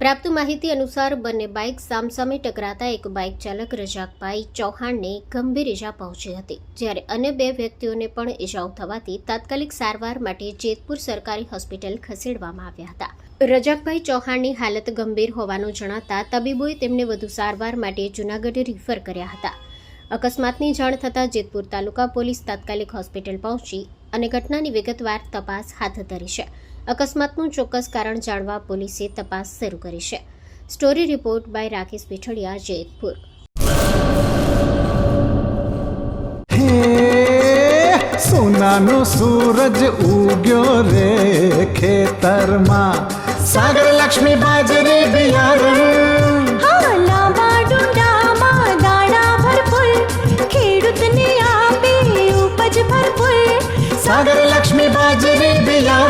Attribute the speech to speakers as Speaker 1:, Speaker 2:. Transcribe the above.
Speaker 1: પ્રાપ્ત માહિતી અનુસાર બંને બાઇક સામસામે ટકરાતા એક બાઇક ચાલક રજાકભાઈ ચૌહાણને ગંભીર ઇજા પહોંચી હતી, જ્યારે અન્ય બે વ્યક્તિઓને પણ ઇજાઓ થવાથી તાત્કાલિક સારવાર માટે જેતપુર સરકારી હોસ્પિટલ ખસેડવામાં આવ્યા હતા. રજાકભાઈ ચૌહાણની હાલત ગંભીર હોવાનું જણાતા તબીબોએ તેમને વધુ સારવાર માટે જૂનાગઢ રિફર કર્યા હતા. અકસ્માતની જાણ થતાં જેતપુર તાલુકા પોલીસ તાત્કાલિક હોસ્પિટલ પહોંચી અને ઘટનાની વિગતવાર તપાસ હાથ ધરી છે. અકસ્માતનું ચોક્કસ કારણ જાણવા પોલીસે તપાસ શરૂ કરી છે. Story report by Rakesh Pithadiya Jetpur.
Speaker 2: સોનાનો સૂરજ ઉગ્યો રે ખેતરમાં. સાગર લક્ષ્મી બાજરી બિયારણ.
Speaker 3: હા લાંબા ડુંડામાં દાણા ભરપૂર ખેડૂતને આપે ઉપજ ભરપૂર.
Speaker 2: સાગર લક્ષ્મી બાજરી બિયારણ.